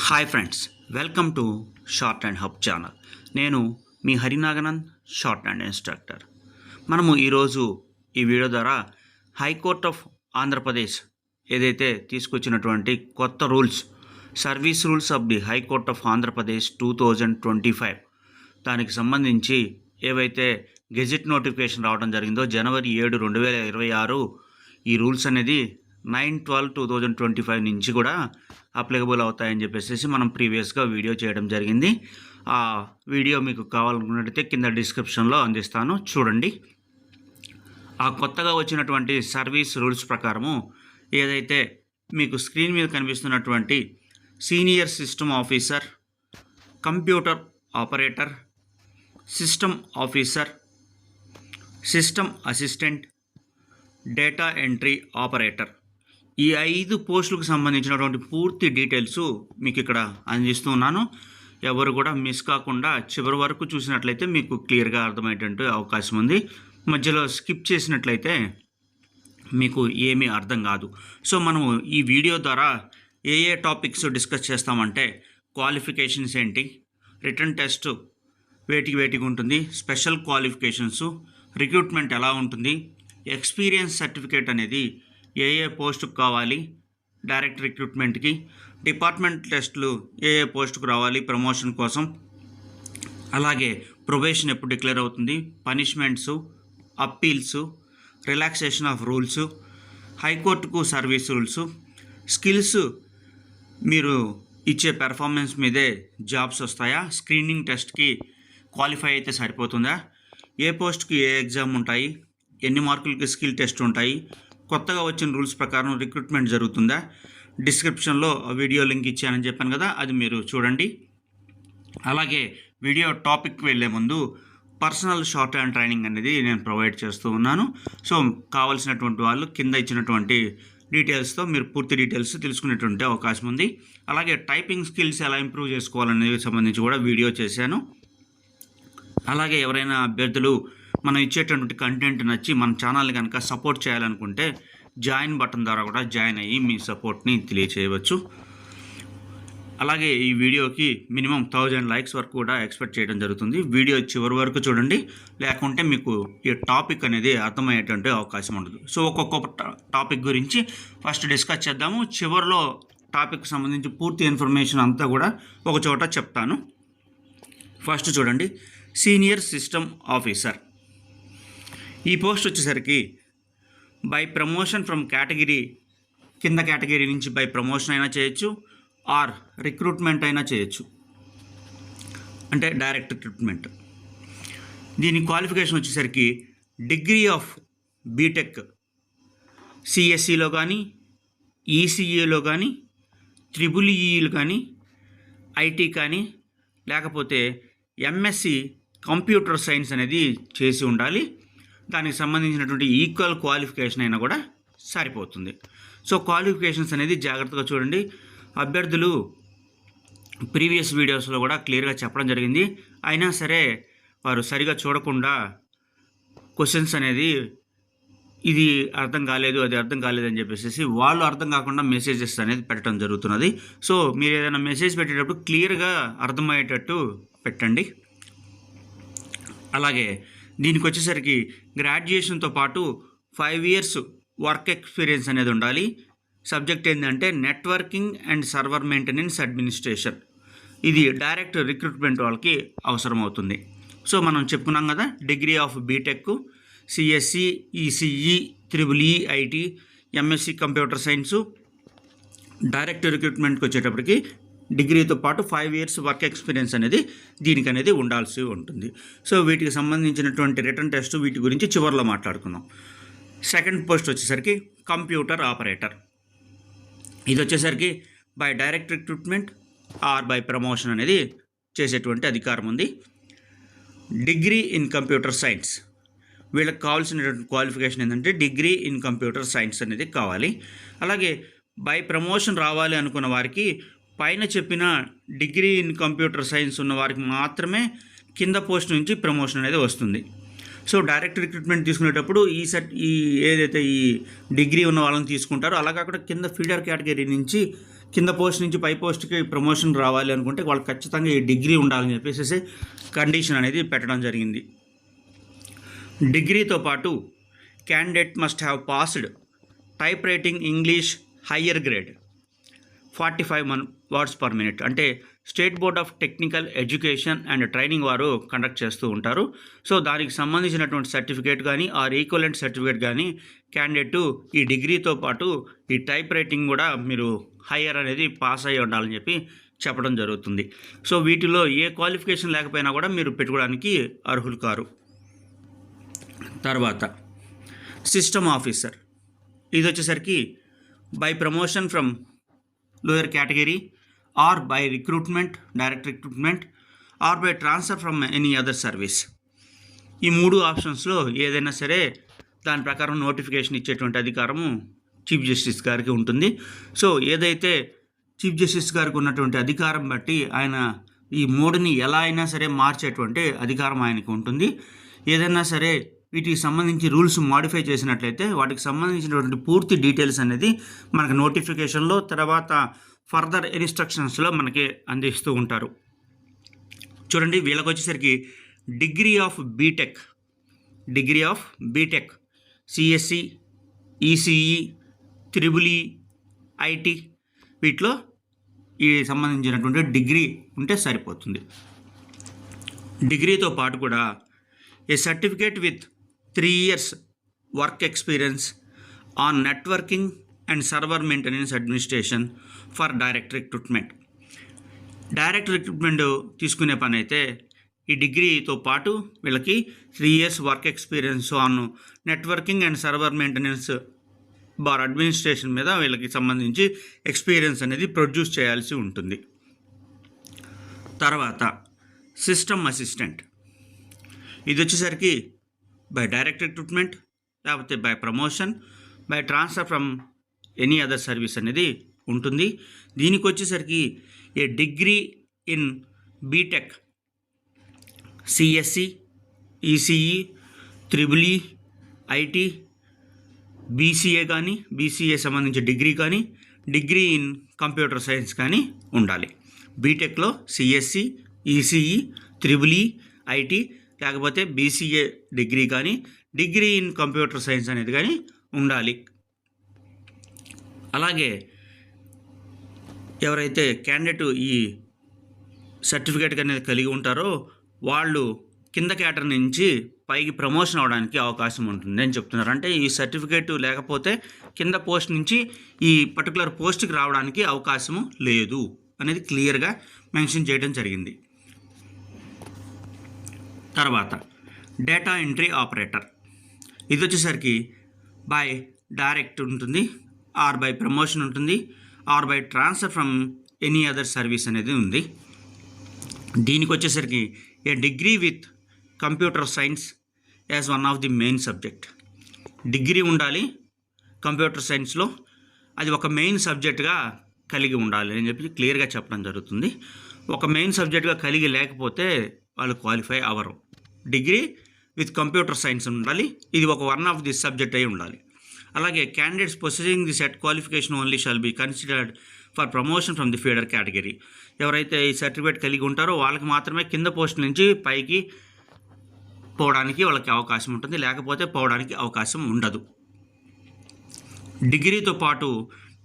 Hi friends welcome to shorthand hub channel నేను మీ Harinaganand short and instructor మనము ఈరోజు ఈ వీడియో ద్వారా హైకోర్ట్ ఆఫ్ ఆంధ్రప్రదేశ్ ఏదైతే తీసుకొచ్చినటువంటి కొత్త rules service rules of the high court of Andhra Pradesh two thousand twenty five దానికి సంబంధించి ఏవైతే గెజిట్ నోటిఫికేషన్ రావడం జరిగిందో జనవరి ఏడు రెండు వేల ఇరవై ఆరు ఈ రూల్స్ అనేది nine twelve two thousand twenty five నుంచి కూడా అప్లికబుల్ అవుతాయని చెప్పేసి మనం ప్రీవియస్గా వీడియో చేయడం జరిగింది. ఆ వీడియో మీకు కావాలనుకున్నట్టయితే కింద డిస్క్రిప్షన్లో అందిస్తాను. చూడండి. ఆ కొత్తగా వచ్చినటువంటి సర్వీస్ రూల్స్ ప్రకారము ఏదైతే మీకు స్క్రీన్ మీద కనిపిస్తున్నటువంటి senior system officer computer operator system officer system assistant data entry operator ఈ ఐదు పోస్టులకు సంబంధించినటువంటి పూర్తి డీటెయిల్స్ మీకు ఇక్కడ అందిస్తున్నాను. ఎవరు కూడా మిస్ కాకుండా చివరి వరకు చూసినట్లయితే మీకు క్లియర్గా అర్థమయ్యేటువంటి అవకాశం ఉంది. మధ్యలో స్కిప్ చేసినట్లయితే మీకు ఏమీ అర్థం కాదు. సో మనము ఈ వీడియో ద్వారా ఏ ఏ టాపిక్స్ డిస్కస్ చేస్తామంటే క్వాలిఫికేషన్స్ ఏంటి రిటర్న్ టెస్ట్ వేటికి వేటికి ఉంటుంది స్పెషల్ క్వాలిఫికేషన్స్ రిక్రూట్మెంట్ ఎలా ఉంటుంది ఎక్స్పీరియన్స్ సర్టిఫికేట్ అనేది ఏ ఏ పోస్టుకు కావాలి డైరెక్ట్ రిక్రూట్మెంట్కి డిపార్ట్మెంట్ టెస్టులు ఏ ఏ పోస్టుకు రావాలి ప్రమోషన్ కోసం. అలాగే ప్రొబేషన్ ఎప్పుడు డిక్లేర్ అవుతుంది punishments appeals relaxation of rules హైకోర్టుకు సర్వీస్ రూల్స్ స్కిల్స్ మీరు ఇచ్చే పెర్ఫార్మెన్స్ మీదే జాబ్స్ వస్తాయా స్క్రీనింగ్ టెస్ట్కి క్వాలిఫై అయితే సరిపోతుందా ఏ పోస్ట్కి ఏ ఎగ్జామ్ ఉంటాయి ఎన్ని మార్కులకి స్కిల్ టెస్ట్ ఉంటాయి కొత్తగా వచ్చిన రూల్స్ ప్రకారం రిక్రూట్మెంట్ జరుగుతుందా? డిస్క్రిప్షన్లో వీడియో లింక్ ఇచ్చానని చెప్పాను కదా అది మీరు చూడండి. అలాగే వీడియో టాపిక్ వెళ్ళే ముందు పర్సనల్ షార్ట్ హ్యాండ్ ట్రైనింగ్ అనేది నేను ప్రొవైడ్ చేస్తూ ఉన్నాను. సో కావాల్సినటువంటి వాళ్ళు కింద ఇచ్చినటువంటి డీటెయిల్స్తో మీరు పూర్తి డీటెయిల్స్ తెలుసుకునేటువంటి అవకాశం ఉంది. అలాగే టైపింగ్ స్కిల్స్ ఎలా ఇంప్రూవ్ చేసుకోవాలనేది సంబంధించి కూడా వీడియో చేశాను. అలాగే ఎవరైనా అభ్యర్థులు మనం ఇచ్చేటటువంటి కంటెంట్ నచ్చి మన ఛానల్ని కనుక సపోర్ట్ చేయాలనుకుంటే జాయిన్ బటన్ ద్వారా కూడా జాయిన్ అయ్యి మీ సపోర్ట్ని తెలియచేయవచ్చు. అలాగే ఈ వీడియోకి మినిమం థౌజండ్ లైక్స్ వరకు కూడా ఎక్స్పెక్ట్ చేయడం జరుగుతుంది. వీడియో చివరి వరకు చూడండి. లేకుంటే మీకు ఈ టాపిక్ అనేది అర్థమయ్యేటువంటి అవకాశం ఉండదు. సో ఒక్కొక్క టాపిక్ గురించి ఫస్ట్ డిస్కస్ చేద్దాము. చివరిలో టాపిక్ సంబంధించి పూర్తి ఇన్ఫర్మేషన్ అంతా కూడా ఒక చోట చెప్తాను. ఫస్ట్ చూడండి. సీనియర్ సిస్టమ్ ఆఫీసర్ ఈ పోస్ట్ వచ్చేసరికి బై ప్రమోషన్ ఫ్రమ్ కేటగిరీ కింద కేటగిరీ నుంచి బై ప్రమోషన్ అయినా చేయొచ్చు ఆర్ రిక్రూట్మెంట్ అయినా చేయొచ్చు. అంటే డైరెక్ట్ రిక్రూట్మెంట్ దీని క్వాలిఫికేషన్ వచ్చేసరికి డిగ్రీ ఆఫ్ బీటెక్ సిఎస్సిలో కానీ ఈసీఏలో కానీ త్రిబుల్ ఈఈలు కానీ ఐటీ కానీ లేకపోతే ఎంఎస్సి కంప్యూటర్ సైన్స్ అనేది చేసి ఉండాలి. దానికి సంబంధించినటువంటి ఈక్వల్ క్వాలిఫికేషన్ అయినా కూడా సరిపోతుంది. సో క్వాలిఫికేషన్స్ అనేది జాగ్రత్తగా చూడండి. అభ్యర్థులు ప్రీవియస్ వీడియోస్లో కూడా క్లియర్గా చెప్పడం జరిగింది. అయినా సరే వారు సరిగా చూడకుండా క్వశ్చన్స్ అనేది ఇది అర్థం కాలేదు అది అర్థం కాలేదు అని చెప్పేసి వాళ్ళు అర్థం కాకుండా మెసేజెస్ అనేది పెట్టడం జరుగుతున్నది. సో మీరు ఏదైనా మెసేజ్ పెట్టేటప్పుడు క్లియర్గా అర్థమయ్యేటట్టు పెట్టండి. అలాగే దీనికి వచ్చేసరికి గ్రాడ్యుయేషన్తో పాటు ఫైవ్ ఇయర్స్ వర్క్ ఎక్స్పీరియన్స్ అనేది ఉండాలి. సబ్జెక్ట్ ఏంటంటే networking and server maintenance administration. ఇది డైరెక్ట్ రిక్రూట్మెంట్ వాళ్ళకి అవసరం అవుతుంది సో మనం చెప్పుకున్నాం కదా degree of BTech CSE ECE triple EIT MSc computer science. Direct రిక్రూట్మెంట్కి వచ్చేటప్పటికి డిగ్రీతో పాటు ఫైవ్ ఇయర్స్ వర్క్ ఎక్స్పీరియన్స్ అనేది దీనికి అనేది ఉండాల్సి ఉంటుంది. సో వీటికి సంబంధించినటువంటి రిటర్న్ టెస్ట్ వీటి గురించి చివరిలో మాట్లాడుకుందాం. సెకండ్ పోస్ట్ వచ్చేసరికి కంప్యూటర్ ఆపరేటర్. ఇది వచ్చేసరికి by direct recruitment or by promotion అనేది చేసేటువంటి అధికారం ఉంది. Degree in computer science. వీళ్ళకి కావాల్సినటువంటి క్వాలిఫికేషన్ ఏంటంటే డిగ్రీ ఇన్ కంప్యూటర్ సైన్స్ అనేది కావాలి. అలాగే బై ప్రమోషన్ రావాలి అనుకున్న వారికి పైన చెప్పిన డిగ్రీ ఇన్ కంప్యూటర్ సైన్స్ ఉన్న వారికి మాత్రమే కింద పోస్ట్ నుంచి ప్రమోషన్ అనేది వస్తుంది. సో డైరెక్ట్ రిక్రూట్మెంట్ తీసుకునేటప్పుడు ఈ సెట్ ఈ ఏదైతే ఈ డిగ్రీ ఉన్న వాళ్ళని తీసుకుంటారో అలా కాకుండా కింద ఫీడర్ కేటగిరీ నుంచి కింద పోస్ట్ నుంచి పై పోస్ట్కి ప్రమోషన్ రావాలి అనుకుంటే వాళ్ళు ఖచ్చితంగా ఈ డిగ్రీ ఉండాలని చెప్పేసి కండిషన్ అనేది పెట్టడం జరిగింది. డిగ్రీతో పాటు candidate must have passed typewriting English higher grade. Forty five Mann words per minute. అంటే state board of technical education and training వారు కండక్ట్ చేస్తూ ఉంటారు. సో దానికి సంబంధించినటువంటి సర్టిఫికేట్ కానీ ఆర్ ఈక్వలెంట్ సర్టిఫికేట్ కానీ క్యాండిడేట్ ఈ డిగ్రీతో పాటు ఈ టైప్ రైటింగ్ కూడా మీరు హయ్యర్ అనేది పాస్ అయ్యి ఉండాలని చెప్పి చెప్పడం జరుగుతుంది. సో వీటిలో ఏ క్వాలిఫికేషన్ లేకపోయినా కూడా మీరు పెట్టుకోవడానికి అర్హులు కారు. తర్వాత సిస్టమ్ ఆఫీసర్. ఇది వచ్చేసరికి by promotion from lower category or by recruitment direct recruitment or by transfer from any other service ఈ మూడు ఆప్షన్స్లో ఏదైనా సరే దాని ప్రకారం నోటిఫికేషన్ ఇచ్చేటువంటి అధికారము చీఫ్ జస్టిస్ గారికి ఉంటుంది. సో ఏదైతే చీఫ్ జస్టిస్ గారికి ఉన్నటువంటి అధికారం బట్టి ఆయన ఈ మూడుని ఎలా అయినా సరే మార్చేటువంటి అధికారం ఆయనకు ఉంటుంది. ఏదైనా సరే వీటికి సంబంధించి రూల్స్ మాడిఫై చేసినట్లయితే వాటికి సంబంధించినటువంటి పూర్తి డీటెయిల్స్ అనేది మనకు నోటిఫికేషన్లో తర్వాత ఫర్దర్ ఇన్స్ట్రక్షన్స్లో మనకి అందిస్తూ ఉంటారు. చూడండి వీళ్ళకి వచ్చేసరికి degree of BTech degree of BTech CSE ECE triple IT వీటిలో ఈ సంబంధించినటువంటి డిగ్రీ ఉంటే సరిపోతుంది. డిగ్రీతో పాటు కూడా a certificate with three years work experience on networking and server maintenance administration for direct recruitment direct recruitment తీసుకునే పని అయితే ఈ డిగ్రీతో పాటు వీళ్ళకి three years work experience on networking and server maintenance bar administration మీద వీళ్ళకి సంబంధించి ఎక్స్పీరియన్స్ అనేది ప్రొడ్యూస్ చేయాల్సి ఉంటుంది. తర్వాత సిస్టమ్ అసిస్టెంట్ ఇది వచ్చేసరికి బై డైరెక్ట్ రిక్రూట్మెంట్ లేకపోతే by promotion by transfer from any other service అనేది ఉంటుంది. దీనికి వచ్చేసరికి a degree in BTech CSE ECE triple IT BCA కానీ బీసీఏ సంబంధించి డిగ్రీ కానీ డిగ్రీ ఇన్ కంప్యూటర్ సైన్స్ కానీ ఉండాలి. బీటెక్లో సిఎస్సి ఈసీఈ త్రిబుల్ ఐటీ లేకపోతే బీసీఏ డిగ్రీ కానీ డిగ్రీ ఇన్ కంప్యూటర్ సైన్స్ అనేది కానీ ఉండాలి. అలాగే ఎవరైతే క్యాండిడేట్ ఈ సర్టిఫికేట్ అనేది కలిగి ఉంటారో వాళ్ళు కింద కేటర్ నుంచి పైకి ప్రమోషన్ అవడానికి అవకాశం ఉంటుంది అని చెప్తున్నారు. అంటే ఈ సర్టిఫికేట్ లేకపోతే కింద పోస్ట్ నుంచి ఈ పర్టికులర్ పోస్ట్కి రావడానికి అవకాశము లేదు అనేది క్లియర్గా మెన్షన్ చేయడం జరిగింది. తర్వాత డేటా ఎంట్రీ ఆపరేటర్. ఇది వచ్చేసరికి బై డైరెక్ట్ ఉంటుంది ఆర్ బై ప్రమోషన్ ఉంటుంది or by transfer from any other service అనేది ఉంది. దీనికి వచ్చేసరికి a degree with computer science as one of the main subject. Degree ఉండాలి కంప్యూటర్ సైన్స్లో అది ఒక మెయిన్ సబ్జెక్ట్గా కలిగి ఉండాలి అని చెప్పి క్లియర్గా చెప్పడం జరుగుతుంది. ఒక మెయిన్ సబ్జెక్ట్గా కలిగి లేకపోతే వాళ్ళు క్వాలిఫై అవ్వరు. డిగ్రీ విత్ కంప్యూటర్ సైన్స్ ఉండాలి. ఇది ఒక వన్ ఆఫ్ ది సబ్జెక్ట్ అయి ఉండాలి. అలాగే candidates possessing the set qualification only shall be considered for promotion from the feeder category ఎవరైతే ఈ సర్టిఫికేట్ కలిగి ఉంటారో వాళ్ళకి మాత్రమే కింద పోస్ట్ నుంచి పైకి పోవడానికి వాళ్ళకి అవకాశం ఉంటుంది. లేకపోతే పోవడానికి అవకాశం ఉండదు. డిగ్రీతో పాటు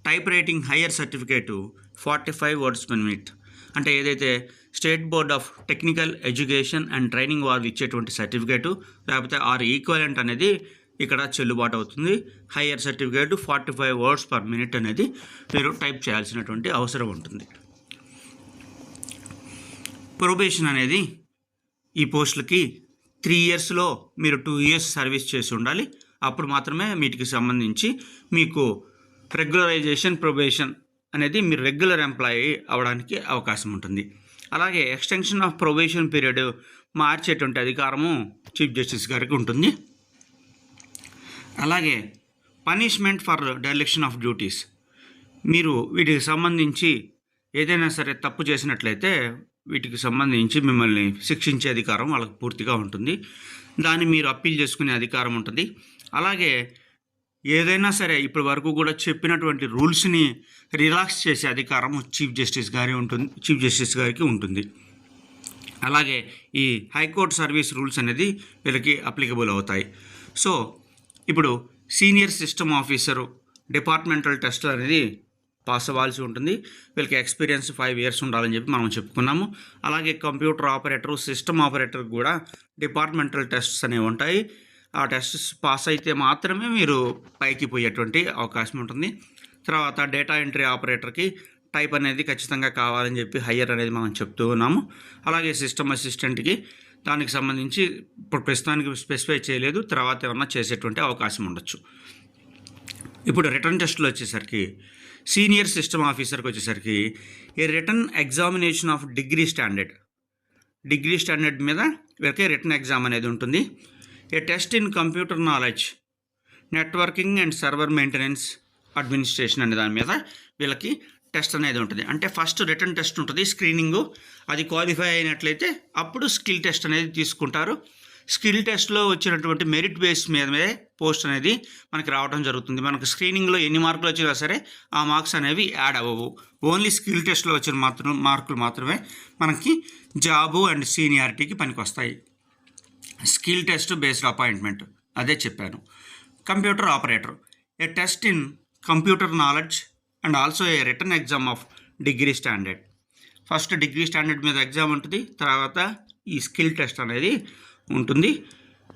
typewriting higher certificate forty five words per minute అంటే ఏదైతే state board of technical education and training వారు ఇచ్చేటువంటి సర్టిఫికేటు లేకపోతే ఆర్ ఈక్వలెంట్ అనేది ఇక్కడ చెల్లుబాటు అవుతుంది. Higher certificate forty five words per minute అనేది మీరు టైప్ చేయాల్సినటువంటి అవసరం ఉంటుంది. ప్రొబేషన్ అనేది ఈ పోస్టులకి త్రీ ఇయర్స్లో మీరు టూ ఇయర్స్ సర్వీస్ చేసి ఉండాలి. అప్పుడు మాత్రమే వీటికి సంబంధించి మీకు రెగ్యులరైజేషన్ ప్రొబేషన్ అనేది మీరు రెగ్యులర్ ఎంప్లాయీ అవ్వడానికి అవకాశం ఉంటుంది. అలాగే ఎక్స్టెన్షన్ ఆఫ్ ప్రొబేషన్ పీరియడ్ మార్చేటువంటి అధికారము చీఫ్ జస్టిస్ గారికి ఉంటుంది. అలాగే punishment for direction of duties మీరు వీటికి సంబంధించి ఏదైనా సరే తప్పు చేసినట్లయితే వీటికి సంబంధించి మిమ్మల్ని శిక్షించే అధికారం వాళ్ళకి పూర్తిగా ఉంటుంది. దాన్ని మీరు అప్పీల్ చేసుకునే అధికారం ఉంటుంది. అలాగే ఏదైనా సరే ఇప్పటి వరకు కూడా చెప్పినటువంటి రూల్స్ని రిలాక్స్ చేసే అధికారం చీఫ్ జస్టిస్ గారి ఉంటుంది చీఫ్ జస్టిస్ గారికి ఉంటుంది. అలాగే ఈ హైకోర్టు సర్వీస్ రూల్స్ అనేది వీళ్ళకి అప్లికబుల్ అవుతాయి. సో ఇప్పుడు senior system officer departmental test అనేది పాస్ అవ్వాల్సి ఉంటుంది. వీళ్ళకి ఎక్స్పీరియన్స్ ఫైవ్ ఇయర్స్ ఉండాలని చెప్పి మనం చెప్పుకున్నాము. అలాగే కంప్యూటర్ ఆపరేటర్ సిస్టమ్ ఆపరేటర్ కూడా డిపార్ట్మెంటల్ టెస్ట్స్ అనేవి ఉంటాయి. ఆ టెస్ట్స్ పాస్ అయితే మాత్రమే మీరు పైకి పోయేటువంటి అవకాశం ఉంటుంది. తర్వాత డేటా ఎంట్రీ ఆపరేటర్కి టైప్ అనేది ఖచ్చితంగా కావాలని చెప్పి హయ్యర్ అనేది మనం చెప్తూ ఉన్నాము. అలాగే సిస్టమ్ అసిస్టెంట్కి దానికి సంబంధించి ఇప్పుడు ప్రస్తుతానికి స్పెసిఫై చేయలేదు. తర్వాత ఏమన్నా చేసేటువంటి అవకాశం ఉండొచ్చు. ఇప్పుడు రిటర్న్ టెస్ట్లో వచ్చేసరికి సీనియర్ సిస్టమ్ ఆఫీసర్కి వచ్చేసరికి a written examination of degree standard degree standard మీద వీళ్ళకి రిటర్న్ ఎగ్జామ్ అనేది ఉంటుంది. A test in computer knowledge networking and server maintenance administration అనే దాని మీద వీళ్ళకి టెస్ట్ అనేది ఉంటుంది. అంటే ఫస్ట్ రిటర్న్ టెస్ట్ ఉంటుంది స్క్రీనింగ్ అది క్వాలిఫై అయినట్లయితే అప్పుడు స్కిల్ టెస్ట్ అనేది తీసుకుంటారు. స్కిల్ టెస్ట్లో వచ్చినటువంటి మెరిట్ బేస్ మీదే పోస్ట్ అనేది మనకి రావడం జరుగుతుంది. మనకు స్క్రీనింగ్లో ఎన్ని మార్కులు వచ్చినా సరే ఆ మార్క్స్ అనేవి యాడ్ అవ్వవు. ఓన్లీ స్కిల్ టెస్ట్లో వచ్చిన మాత్రం మార్కులు మాత్రమే మనకి జాబు అండ్ సీనియారిటీకి పనికి వస్తాయి స్కిల్ టెస్ట్ బేస్డ్ అపాయింట్మెంట్. అదే చెప్పాను. Computer operator. A test in computer knowledge and also a written exam of degree standard. First degree standard మీద ఎగ్జామ్ ఉంటుంది. తర్వాత ఈ స్కిల్ టెస్ట్ అనేది ఉంటుంది.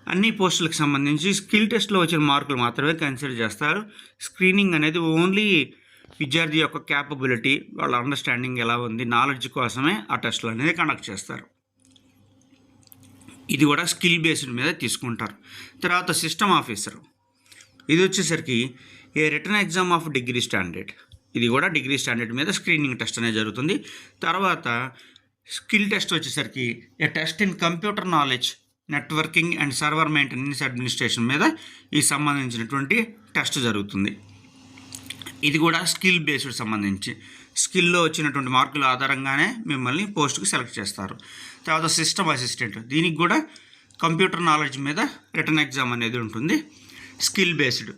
అన్ని పోస్టులకు సంబంధించి స్కిల్ టెస్ట్లో వచ్చిన మార్కులు మాత్రమే కన్సిడర్ చేస్తారు. స్క్రీనింగ్ అనేది ఓన్లీ విద్యార్థి యొక్క క్యాపబిలిటీ వాళ్ళ అండర్స్టాండింగ్ ఎలా ఉంది నాలెడ్జ్ కోసమే ఆ టెస్ట్లు అనేది కండక్ట్ చేస్తారు. ఇది కూడా స్కిల్ బేస్డ్ మీద తీసుకుంటారు. తర్వాత సిస్టమ్ ఆఫీసర్. ఇది వచ్చేసరికి a written exam of degree standard. ఇది కూడా డిగ్రీ స్టాండర్డ్ మీద స్క్రీనింగ్ టెస్ట్ అనేది జరుగుతుంది. తర్వాత స్కిల్ టెస్ట్ వచ్చేసరికి a test in computer knowledge networking and server maintenance administration మీద ఈ సంబంధించినటువంటి టెస్ట్ జరుగుతుంది. ఇది కూడా స్కిల్ బేస్డ్ సంబంధించి. స్కిల్లో వచ్చినటువంటి మార్కుల ఆధారంగానే మిమ్మల్ని పోస్ట్కి సెలెక్ట్ చేస్తారు. తర్వాత సిస్టమ్ అసిస్టెంట్. దీనికి కూడా కంప్యూటర్ నాలెడ్జ్ మీద రిటర్న్ ఎగ్జామ్ అనేది ఉంటుంది. Skill based.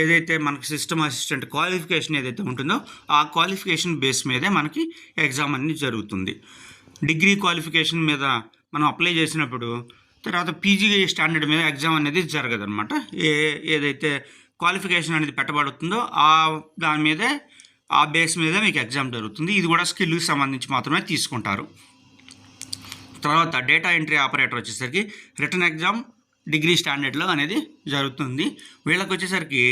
ఏదైతే మనకి సిస్టమ్ అసిస్టెంట్ క్వాలిఫికేషన్ ఏదైతే ఉంటుందో ఆ క్వాలిఫికేషన్ బేస్ మీదే మనకి ఎగ్జామ్ అనేది జరుగుతుంది. డిగ్రీ క్వాలిఫికేషన్ మీద మనం అప్లై చేసినప్పుడు తర్వాత పీజీ స్టాండర్డ్ మీద ఎగ్జామ్ అనేది జరగదు అనమాట ఏ ఏదైతే క్వాలిఫికేషన్ అనేది పెట్టబడుతుందో ఆ దాని మీదే ఆ బేస్ మీద మీకు ఎగ్జామ్ జరుగుతుంది. ఇది కూడా స్కిల్కి సంబంధించి మాత్రమే తీసుకుంటారు. తర్వాత డేటా ఎంట్రీ ఆపరేటర్ వచ్చేసరికి రిటర్న్ ఎగ్జామ్ డిగ్రీ స్టాండర్డ్లో అనేది జరుగుతుంది. వీళ్ళకి వచ్చేసరికి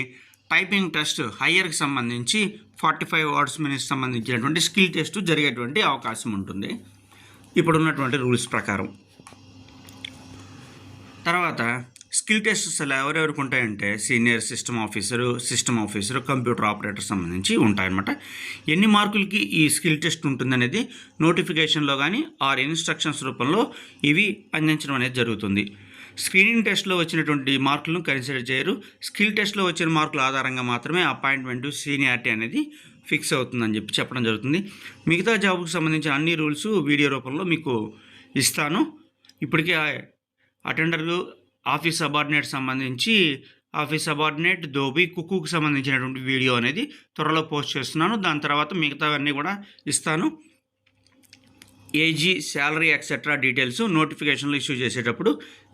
టైపింగ్ టెస్ట్ హయ్యర్కి సంబంధించి ఫార్టీ ఫైవ్ వర్డ్స్ మినిట్స్ సంబంధించినటువంటి స్కిల్ టెస్ట్ జరిగేటువంటి అవకాశం ఉంటుంది. ఇప్పుడున్నటువంటి రూల్స్ ప్రకారం. తర్వాత స్కిల్ టెస్ట్స్ అలా ఎవరెవరికి ఉంటాయంటే senior system officer system officer computer operator సంబంధించి ఉంటాయన్నమాట. ఎన్ని మార్కులకి ఈ స్కిల్ టెస్ట్ ఉంటుందనేది నోటిఫికేషన్లో కానీ ఆర్ ఇన్స్ట్రక్షన్స్ రూపంలో ఇవి అందించడం అనేది జరుగుతుంది. స్క్రీనింగ్ టెస్ట్లో వచ్చినటువంటి మార్కులను కన్సిడర్ చేయరు. స్కిల్ టెస్ట్లో వచ్చిన మార్కుల ఆధారంగా మాత్రమే అపాయింట్మెంట్ సీనియారిటీ అనేది ఫిక్స్ అవుతుందని చెప్పి చెప్పడం జరుగుతుంది. మిగతా జాబ్కు సంబంధించిన అన్ని రూల్స్ వీడియో రూపంలో మీకు ఇస్తాను. ఇప్పటికే అటెండర్లు ఆఫీస్ సబార్డినేట్ సంబంధించి ఆఫీస్ సబార్డినేట్ దోబి కుక్కుకు సంబంధించినటువంటి వీడియో అనేది త్వరలో పోస్ట్ చేస్తున్నాను. దాని తర్వాత మిగతావన్నీ కూడా ఇస్తాను. ఏజీ శాలరీ ఎక్సెట్రా డీటెయిల్స్ నోటిఫికేషన్లు ఇష్యూ చేసేటప్పుడు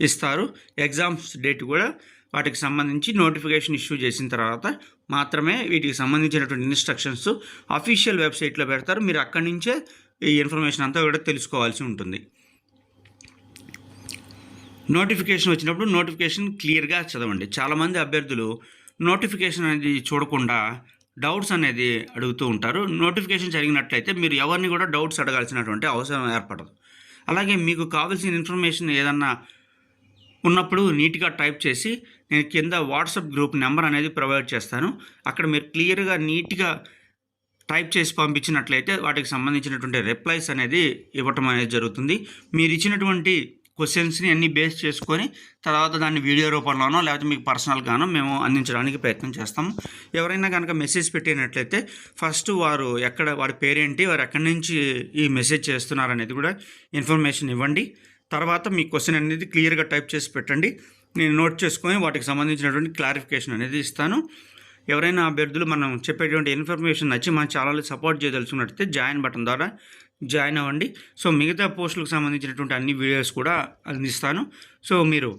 ఇస్తారు. ఎగ్జామ్స్ డేట్ కూడా వాటికి సంబంధించి నోటిఫికేషన్ ఇష్యూ చేసిన తర్వాత మాత్రమే వీటికి సంబంధించినటువంటి ఇన్స్ట్రక్షన్స్ అఫీషియల్ వెబ్సైట్లో పెడతారు. మీరు అక్కడి నుంచే ఈ ఇన్ఫర్మేషన్ అంతా కూడా తెలుసుకోవాల్సి ఉంటుంది. నోటిఫికేషన్ వచ్చినప్పుడు నోటిఫికేషన్ క్లియర్గా చదవండి. చాలామంది అభ్యర్థులు నోటిఫికేషన్ అనేది చూడకుండా డౌట్స్ అనేది అడుగుతూ ఉంటారు. నోటిఫికేషన్ జరిగినట్లయితే మీరు ఎవరిని కూడా డౌట్స్ అడగాల్సినటువంటి అవసరం ఏర్పడదు. అలాగే మీకు కావాల్సిన ఇన్ఫర్మేషన్ ఏదన్నా ఉన్నప్పుడు నీట్గా టైప్ చేసి నేను కింద వాట్సాప్ గ్రూప్ నెంబర్ అనేది ప్రొవైడ్ చేస్తాను. అక్కడ మీరు క్లియర్గా నీట్గా టైప్ చేసి పంపించినట్లయితే వాటికి సంబంధించినటువంటి రిప్లైస్ అనేది ఇవ్వటం అనేది జరుగుతుంది. మీరు ఇచ్చినటువంటి క్వశ్చన్స్ని అన్ని బేస్ చేసుకొని తర్వాత దాన్ని వీడియో రూపంలోనో లేకపోతే మీకు పర్సనల్గానో మేము అందించడానికి ప్రయత్నం చేస్తాం ఎవరైనా కనుక మెసేజ్ పెట్టినట్లయితే ఫస్ట్ వారు ఎక్కడ వారి పేరేంటి వారు ఎక్కడి నుంచి ఈ మెసేజ్ చేస్తున్నారు అనేది కూడా ఇన్ఫర్మేషన్ ఇవ్వండి. తర్వాత మీ క్వశ్చన్ అనేది క్లియర్గా టైప్ చేసి పెట్టండి. నేను నోట్ చేసుకొని వాటికి సంబంధించినటువంటి క్లారిఫికేషన్ అనేది ఇస్తాను. ఎవరైనా అభ్యర్థులు మనం చెప్పేటువంటి ఇన్ఫర్మేషన్ నచ్చి మన ఛానల్ని సపోర్ట్ చేయదలుచుకున్నట్టయితే జాయిన్ బటన్ ద్వారా జాయిన్ అవ్వండి. సో మిగతా పోస్టులకు సంబంధించినటువంటి అన్ని వీడియోస్ కూడా అందిస్తాను. సో మీరు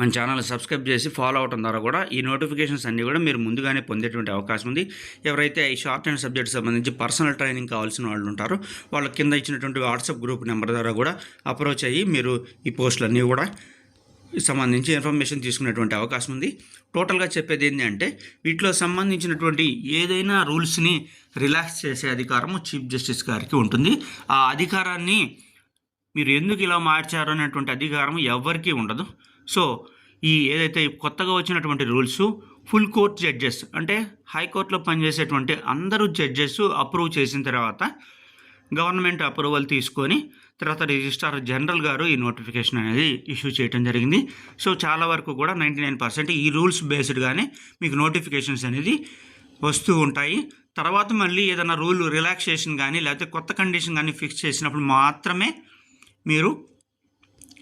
మన ఛానల్ సబ్స్క్రైబ్ చేసి ఫాలో అవటం ద్వారా కూడా ఈ నోటిఫికేషన్స్ అన్నీ కూడా మీరు ముందుగానే పొందేటువంటి అవకాశం ఉంది. ఎవరైతే ఈ షార్ట్ అండ్ సబ్జెక్ట్ సంబంధించి పర్సనల్ ట్రైనింగ్ కావాల్సిన వాళ్ళు ఉంటారో వాళ్ళ కింద ఇచ్చినటువంటి వాట్సాప్ గ్రూప్ నెంబర్ ద్వారా కూడా అప్రోచ్ అయ్యి మీరు ఈ పోస్టులన్నీ కూడా సంబంధించి ఇన్ఫర్మేషన్ తీసుకునేటువంటి అవకాశం ఉంది. టోటల్గా చెప్పేది ఏంటి అంటే వీటిలో సంబంధించినటువంటి ఏదైనా రూల్స్ని రిలాక్స్ చేసే అధికారము చీఫ్ జస్టిస్ గారికి ఉంటుంది. ఆ అధికారాన్ని మీరు ఎందుకు ఇలా మార్చారు అనేటువంటి అధికారం ఎవరికీ ఉండదు. సో ఈ ఏదైతే కొత్తగా వచ్చినటువంటి రూల్స్ ఫుల్ కోర్ట్ జడ్జెస్ అంటే హైకోర్టులో పనిచేసేటువంటి అందరూ జడ్జెస్ అప్రూవ్ చేసిన తర్వాత గవర్నమెంట్ అప్రూవల్ తీసుకొని తర్వాత రిజిస్ట్రార్ జనరల్ గారు ఈ నోటిఫికేషన్ అనేది ఇష్యూ చేయడం జరిగింది. సో చాలా వరకు కూడా నైంటీ నైన్ పర్సెంట్ ఈ రూల్స్ బేస్డ్గానే మీకు నోటిఫికేషన్స్ అనేది వస్తూ ఉంటాయి. తర్వాత మళ్ళీ ఏదైనా రూల్ రిలాక్సేషన్ కానీ లేకపోతే కొత్త కండిషన్ కానీ ఫిక్స్ చేసినప్పుడు మాత్రమే మీరు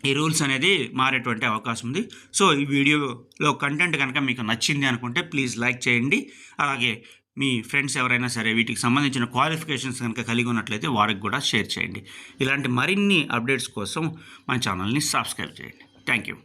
ఈ రూల్స్ అనేది మారేటువంటి అవకాశం ఉంది. సో ఈ వీడియోలో కంటెంట్ కనుక మీకు నచ్చింది అనుకుంటే ప్లీజ్ లైక్ చేయండి. అలాగే మీ ఫ్రెండ్స్ ఎవరైనా సరే వీటికి సంబంధించిన క్వాలిఫికేషన్స్ కనుక కలిగి ఉన్నట్లయితే వారికి కూడా షేర్ చేయండి. ఇలాంటి మరిన్ని అప్డేట్స్ కోసం మన ఛానల్ని సబ్స్క్రైబ్ చేయండి. Thank you.